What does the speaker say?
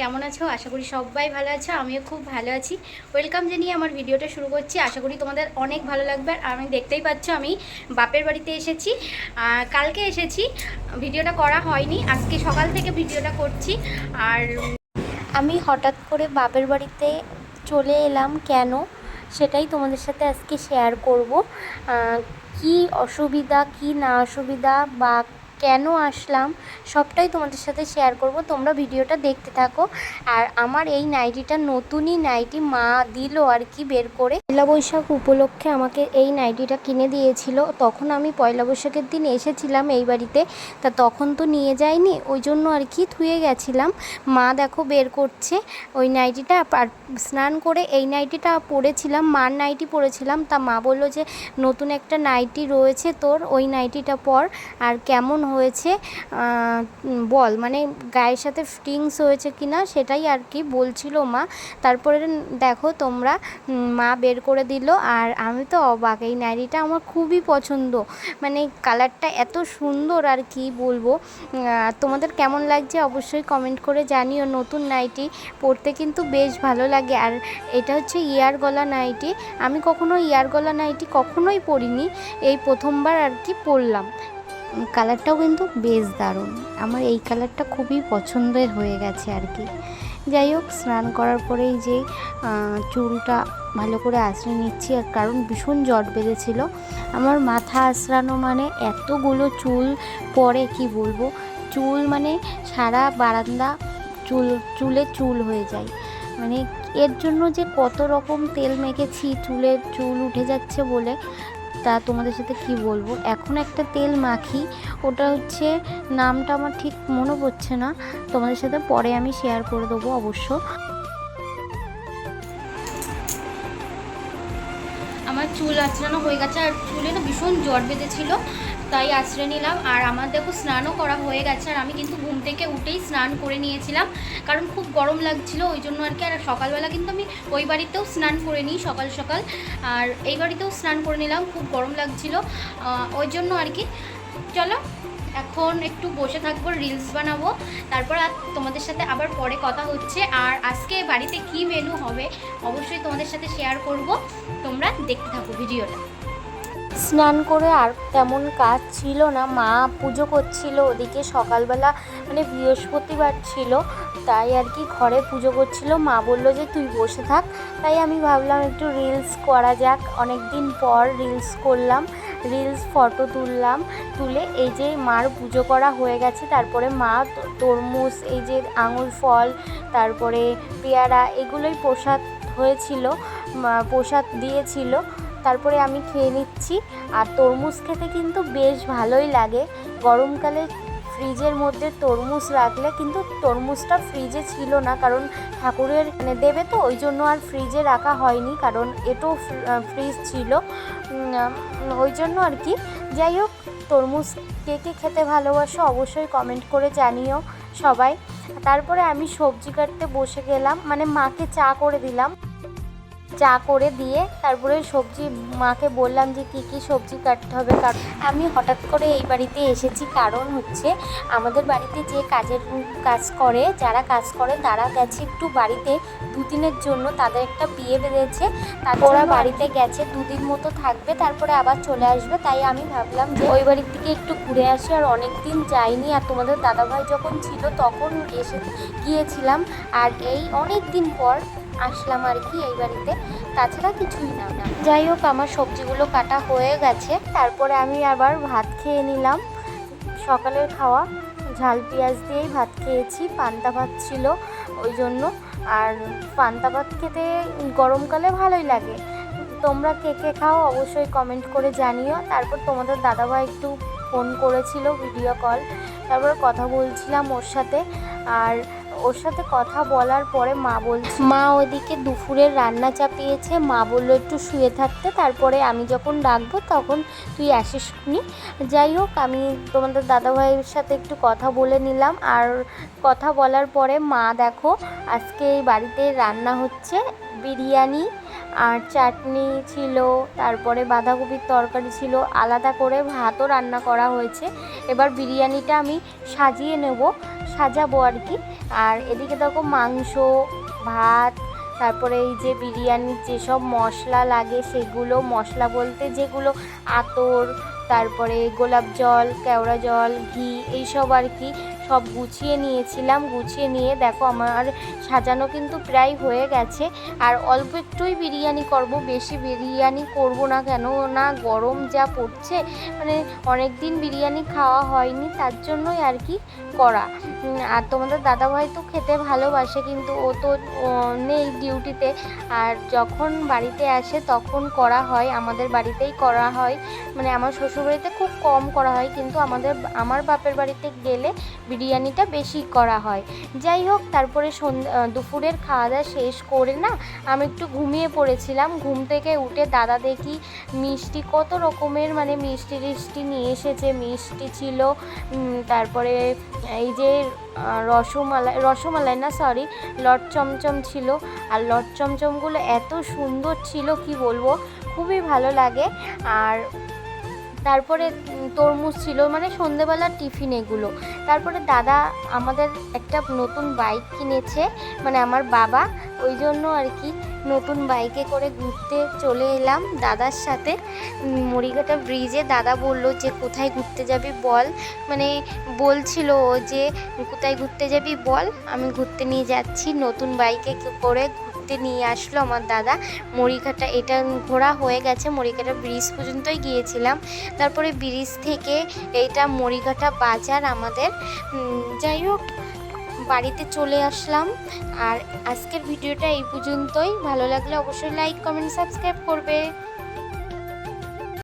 কেমন আছো? আশা করি সবাই ভালো আছো, আমিও খুব ভালো আছি। ওয়েলকাম জানিয়ে আমার ভিডিওটা শুরু করছি। আশা করি তোমাদের অনেক ভালো লাগবে। আর আমি দেখতেই পাচ্ছ, আমি বাপের বাড়িতে এসেছি। কালকে এসেছি, ভিডিওটা করা হয়নি। আজকে সকাল থেকে ভিডিওটা করছি। আর আমি হঠাৎ করে বাপের বাড়িতে চলে এলাম। কেন? সেটাই তোমাদের সাথে আজকে শেয়ার করব। কি অসুবিধা, কি না অসুবিধা বা কেন আসলাম, সবটাই তোমাদের সাথে শেয়ার করব। তোমরা ভিডিওটা দেখতে থাকো। আর আমার এই নাইটিটা, নতুনই নাইটি মা দিল আর কি বের করে। পয়লা বৈশাখ উপলক্ষে আমাকে এই নাইটিটা কিনে দিয়েছিল। তখন আমি পয়লা বৈশাখের দিন এসেছিলাম এই বাড়িতে। তা তখন তো নিয়ে যাইনি ওই জন্য আর কি থুয়ে গেছিলাম। মা দেখো বের করছে ওই নাইটিটা, আর স্নান করে এই নাইটিটা পরেছিলাম, মার নাইটি পরেছিলাম। তা মা বলল যে, নতুন একটা নাইটি রয়েছে তোর, ওই নাইটিটা পর, আর কেমন হয়েছে বল মানে গায়ের সাথে ফিটিংস হয়েছে কি না সেটাই আর কি বলছিল মা। তারপরে দেখো তোমরা মা বের করে দিল আর আমি তো অবাক, এই নাইটিটা আমার খুবই পছন্দ। মানে কালারটা এত সুন্দর আর কি বলব। তোমাদের কেমন লাগছে অবশ্যই কমেন্ট করে জানিও, নতুন নাইটি পরতে কিন্তু বেশ ভালো লাগে। আর এটা হচ্ছে ইয়ার গলা নাইটি, আমি কখনো ইয়ার গলা নাইটি কখনোই পরিনি, এই প্রথমবার আর কি পরলাম। কালারটাও কিন্তু বেশ দারুণ। আমার এই কালারটা খুবই পছন্দের হয়ে গেছে আর কি। যাই হোক, স্নান করার পরেই যে চুলটা ভালো করে আঁচড়ে নিচ্ছি, আর কারণ ভীষণ জট বেঁধেছিল আমার মাথা আঁচড়ানো মানে এতগুলো চুল পরে কি বলব? চুল মানে সারা বারান্দা চুল, চুলে চুল হয়ে যায়। মানে এর জন্য যে কত রকম তেল মেখেছি চুলে চুল উঠে যাচ্ছে বলে তা তোমাদের সাথে কি বলব? এখন একটা তেল মাখি, ওটা হচ্ছে নামটা আমার ঠিক মনে পড়ছে না। তোমাদের সাথে পরে আমি শেয়ার করে দেবো অবশ্য। চুল আঁচড়ানো হয়ে গেছে, আর চুলে না ভীষণ জ্বর বেঁধেছিল, তাই আঁচড়ে নিলাম। আর আমার দেখো স্নানও করা হয়ে গেছে, আর আমি কিন্তু ঘুম থেকে উঠেই স্নান করে নিয়েছিলাম, কারণ খুব গরম লাগছিল, ওই জন্য আর কি। আর সকালবেলা কিন্তু আমি ওই বাড়িতেও স্নান করে নিই সকাল সকাল, আর এই বাড়িতেও স্নান করে নিলাম, খুব গরম লাগছিল ওই জন্য আর কি। চলো এখন একটু বসে থাকব রিলস বানাবো। তারপর আর তোমাদের সাথে আবার পরে কথা হচ্ছে। আর আজকে বাড়িতে কি মেনু হবে, অবশ্যই তোমাদের সাথে শেয়ার করব। তোমরা দেখতে থাকো ভিডিওটা। স্নান করে আর তেমন কাজ ছিল না। মা পুজো করছিল, ওদিকে সকালবেলা মানে বৃহস্পতিবার ছিল, তাই আর কি ঘরে পুজো করছিল। মা বলল যে, তুই বসে থাক। তাই আমি ভাবলাম একটু রিলস করা যাক। অনেক দিন পর রিলস করলাম। রিলস ফটো তুললাম, তুলে এই যে মার পুজো করা হয়ে গেছে, তারপরে মা তরমুজ, এই যে আঙুর ফল, তারপরে পেয়ারা, এগুলোই প্রসাদ হয়েছিল প্রসাদ দিয়েছিল, তারপরে আমি খেয়ে নিচ্ছি, আর তরমুজ খেতে কিন্তু বেশ ভালোই লাগে, গরমকালে ফ্রিজের মধ্যে তরমুজ রাখলে কিন্তু তরমুজটা ফ্রিজে ছিল না, কারণ ঠাকুরের মানে দেবে তো, ওই জন্য আর ফ্রিজে রাখা হয়নি, কারণ এটাও ফ্রিজ ছিল ওই জন্য আর কি। যাই হোক, তরমুজ কে কে খেতে ভালোবাসো অবশ্যই কমেন্ট করে জানিও সবাই। তারপরে আমি সবজি কাটতে বসে গেলাম মানে মাকে চা করে দিলাম। চা করে দিয়ে তারপরে সবজি মাকে বললাম যে কী কী সবজি কাটতে হবে। কারণ আমি হঠাৎ করে এই বাড়িতে এসেছি। কারণ হচ্ছে আমাদের বাড়িতে যে কাজের কাজ করে যারা কাজ করে তারা গেছে একটু বাড়িতে। দুদিনের জন্য তাদের একটা বিয়ে বেঁধেছে তারপর ওরা বাড়িতে গেছে দুদিন মতো থাকবে তারপরে আবার চলে আসবে। তাই আমি ভাবলাম যে ওই বাড়ির থেকে একটু ঘুরে আসি। আর অনেক দিন যাইনি। আর তোমাদের দাদাভাই যখন ছিল তখন এসে গিয়েছিলাম। আর এই অনেক দিন পর আসলাম আর কি এই বাড়িতে। তাছাড়া কিছুই না। যাই হোক, আমার সবজিগুলো কাটা হয়ে গেছে। তারপরে আমি আবার ভাত খেয়ে নিলাম। সকালের খাওয়া, ঝাল পেঁয়াজ দিয়েই ভাত খেয়েছি, পান্তা ভাত ছিল ওই জন্য। আর পান্তা ভাত খেতে গরমকালে ভালোই লাগে। তোমরা কে কে খাও অবশ্যই কমেন্ট করে জানিও। তারপর তোমাদের দাদাভাই একটু ফোন করেছিল ভিডিও কল তারপর কথা বলছিলাম ওর সাথে। আর ওর সাথে কথা বলার পরে মা বলছে, মা ওদিকে দুপুরের রান্না চাপিয়েছে। মা বলল, একটু শুয়ে থাকতে, তারপরে আমি যখন ডাকবো, তখন তুই আসিস নি যাই হোক, আমি তোমাদের দাদাভাইয়ের সাথে একটু কথা বলে নিলাম। আর কথা বলার পরে মা, দেখো, আজকে এই বাড়িতে রান্না হচ্ছে বিরিয়ানি আর চাটনি ছিল, তারপরে বাঁধাকপির তরকারি ছিল, আলাদা করে ভাতও রান্না করা হয়েছে। এবার বিরিয়ানিটা আমি সাজিয়ে নেব, সাজাবো আর কি। আর এদিকে দেখো মাংস, ভাত, তারপরে এই যে বিরিয়ানির যেসব মশলা লাগে সেগুলো, মশলা বলতে যেগুলো আতর, তারপরে গোলাপ জল, কেওড়া জল, ঘি, এইসব আর কি সব গুছিয়ে নিয়েছিলাম, গুছিয়ে নিয়ে দেখো আমার সাজানো কিন্তু প্রায় হয়ে গেছে। আর অল্প একটুই বিরিয়ানি করব, বেশি বিরিয়ানি করব না কেন? না, গরম যা পড়ছে মানে অনেক দিন বিরিয়ানি খাওয়া হয়নি, তার জন্যই আর কি করা। আর তোমাদের দাদাভাই তো খেতে ভালোবাসে, কিন্তু ও তো নেই ডিউটিতে। আর যখন বাড়িতে আসে, তখন করা হয়, আমাদের বাড়িতেই করা হয়। মানে আমার শ্বশুরবাড়িতে খুব কম করা হয়, কিন্তু আমাদের, আমার বাপের বাড়িতে গেলে বিরিয়ানিটা বেশি করা হয়। যাই হোক, তারপরে দুপুরের খাওয়া দাওয়া শেষ করে না, আমি একটু ঘুমিয়ে পড়েছিলাম। ঘুম থেকে উঠে দাদা দেখি মিষ্টি কত রকমের মানে মিষ্টি টিষ্টি নিয়ে এসেছে। মিষ্টি ছিল তারপরে এই যে রসমালাই রসমালাই না সরি লট চমচম ছিল। আর লট চমচমগুলো এত সুন্দর ছিল, কি বলব? খুবই ভালো লাগে। আর তারপরে তরমুজ ছিল মানে সন্ধেবেলার টিফিন এগুলো। তারপরে দাদা আমাদের একটা নতুন বাইক কিনেছে মানে আমার বাবা, ওই জন্য আর কি নতুন বাইকে করে ঘুরতে চলে এলাম দাদার সাথে। মরিঘাটা ব্রিজে দাদা বলল যে, কোথায় ঘুরতে যাবি বল? মানে বলছিল যে, কোথায় ঘুরতে যাবি বল? আমি ঘুরতে নিয়ে যাচ্ছি নতুন বাইকে করে ঘুরতে নিয়ে আসলো আমার দাদা। মরিকাটা, এটা ঘোরা হয়ে গেছে, মরিকাটা ব্রিজ পর্যন্তই গিয়েছিলাম। তারপরে ব্রিজ থেকে এইটা মরিকাটা বাজার আমাদের। যাই হোক, বাড়িতে চলে আসলাম। আর আজকের ভিডিওটা এই পর্যন্তই। ভালো লাগলে অবশ্যই লাইক কমেন্ট সাবস্ক্রাইব করবে।